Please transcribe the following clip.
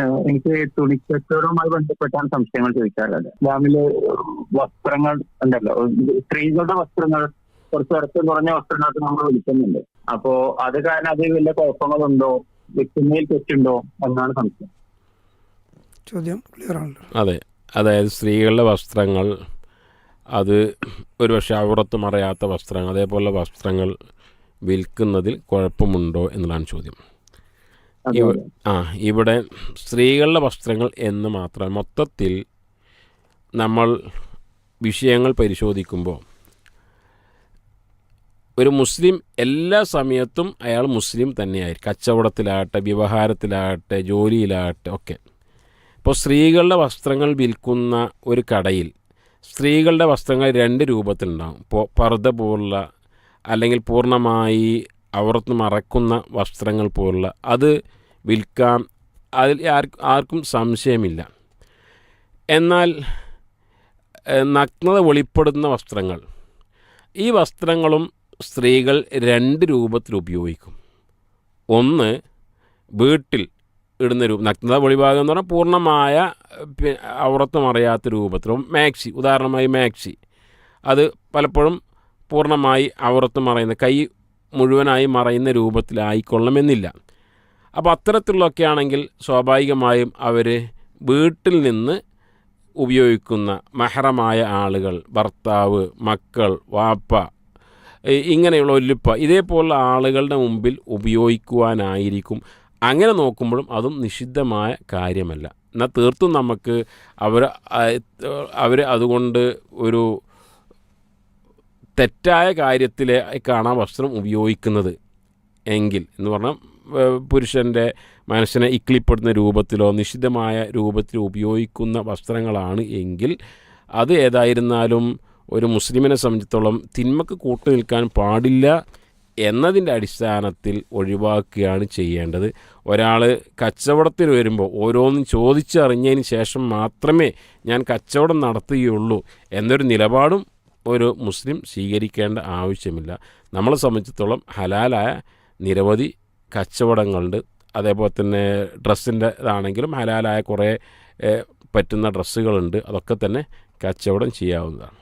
എനിക്ക് തുണിക്കച്ചവടവുമായി ബന്ധപ്പെട്ടാണ് സംശയങ്ങൾ ചോദിക്കാറുള്ളത്. ഇസ്ലാമിൽ വസ്ത്രങ്ങൾ ഉണ്ടല്ലോ. സ്ത്രീകളുടെ വസ്ത്രങ്ങൾ കുറച്ച് ഇറക്കം കുറഞ്ഞ വസ്ത്രങ്ങളൊക്കെ നമ്മൾ വിളിക്കുന്നുണ്ട് അപ്പോ അത് കാരണം അത് വലിയ കുഴപ്പങ്ങളുണ്ടോ? വിൽക്കുന്നതിൽ തെറ്റുണ്ടോ? എന്നാണ് സംശയം. ചോദ്യം ക്ലിയർ ആണല്ലോ. അതെ. അതായത് സ്ത്രീകളുടെ വസ്ത്രങ്ങൾ അത് ഒരുപക്ഷെ അവിടത്ത് മറയാത്ത വസ്ത്രങ്ങൾ അതേപോലെ വസ്ത്രങ്ങൾ വിൽക്കുന്നതിൽ കുഴപ്പമുണ്ടോ എന്നുള്ളതാണ് ചോദ്യം. ആ ഇവിടെ സ്ത്രീകളുടെ വസ്ത്രങ്ങൾ എന്ന് മാത്രം മൊത്തത്തിൽ നമ്മൾ വിഷയങ്ങൾ പരിശോധിക്കുമ്പോൾ ഒരു മുസ്ലിം എല്ലാ സമയത്തും അയാൾ മുസ്ലിം തന്നെയായിരിക്കും. കച്ചവടത്തിലാകട്ടെ വ്യവഹാരത്തിലാകട്ടെ ജോലിയിലാകട്ടെ ഒക്കെ. ഇപ്പോൾ സ്ത്രീകളുടെ വസ്ത്രങ്ങൾ വിൽക്കുന്ന ഒരു കടയിൽ സ്ത്രീകളുടെ വസ്ത്രങ്ങൾ രണ്ട് രൂപത്തിലുണ്ടാകും ഇപ്പോൾ പർദ്ദ പോലുള്ള അല്ലെങ്കിൽ പൂർണമായി അവർത്ത് മറക്കുന്ന വസ്ത്രങ്ങൾ പോലുള്ള അത് വിൽക്കാം അതിൽ ആർക്കും സംശയമില്ല. എന്നാൽ നഗ്നത വെളിപ്പെടുന്ന വസ്ത്രങ്ങൾ. ഈ വസ്ത്രങ്ങളും സ്ത്രീകൾ രണ്ട് രൂപത്തിൽ ഉപയോഗിക്കും. ഒന്ന് വീട്ടിൽ ഇടുന്ന രൂപം നഗ്നത വെളിഭാഗം എന്ന് പറഞ്ഞാൽ പൂർണമായ അവർത്തും അറിയാത്ത രൂപത്തിലും മാക്സി ഉദാഹരണമായി മാക്സി. അത് പലപ്പോഴും പൂർണമായി ഔറത്ത് അറിയുന്ന കൈ മുഴുവനായി മറയുന്ന രൂപത്തിലായിക്കൊള്ളണമെന്നില്ല അപ്പോൾ അത്തരത്തിലുള്ളതൊക്കെ ആണെങ്കിൽ സ്വാഭാവികമായും അവർ വീട്ടിൽ നിന്ന് ഉപയോഗിക്കുന്ന മഹറമായ ആളുകൾ ഭർത്താവ് മക്കൾ വാപ്പ ഇങ്ങനെയുള്ള ഒല്ലുപ്പ ഇതേപോലുള്ള ആളുകളുടെ മുമ്പിൽ ഉപയോഗിക്കുവാനായിരിക്കും. അങ്ങനെ നോക്കുമ്പോഴും അതും നിഷിദ്ധമായ കാര്യമല്ല. എന്നാൽ തീർത്തും നമുക്ക് അവർ അവർ അതുകൊണ്ട് ഒരു തെറ്റായ കാര്യത്തിലേക്കാണ് ആ വസ്ത്രം ഉപയോഗിക്കുന്നത് എങ്കിൽ എന്ന് പറഞ്ഞാൽ പുരുഷന്റെ മനസ്സിനെ ഇക്ലിപ്പെടുന്ന രൂപത്തിലോ നിഷിദ്ധമായ രൂപത്തിലോ ഉപയോഗിക്കുന്ന വസ്ത്രങ്ങളാണ് എങ്കിൽ അത് ഏതായിരുന്നാലും ഒരു മുസ്ലിമിനെ സംബന്ധിച്ചിടത്തോളം തിന്മക്ക് കൂട്ടു നിൽക്കാൻ പാടില്ല എന്നതിന്റെ അടിസ്ഥാനത്തിൽ ഒഴിവാക്കുകയാണ് ചെയ്യേണ്ടത്. ഒരാൾ കച്ചവടത്തിൽ വരുമ്പോൾ ഓരോന്നും ചോദിച്ചറിഞ്ഞതിന് ശേഷം മാത്രമേ ഞാൻ കച്ചവടം നടത്തുകയുള്ളൂ എന്നൊരു നിലപാടും ഒരു മുസ്ലിം സ്വീകരിക്കേണ്ട ആവശ്യമില്ല. നമ്മളെ സംബന്ധിച്ചിടത്തോളം ഹലാലായ നിരവധി കച്ചവടങ്ങളുണ്ട്. അതേപോലെ തന്നെ ഡ്രസ്സിന്റെ ഇതാണെങ്കിലും ഹലാലായ കുറേ പറ്റുന്ന ഡ്രസ്സുകളുണ്ട്. അതൊക്കെ തന്നെ കച്ചവടം ചെയ്യാവുന്നതാണ്.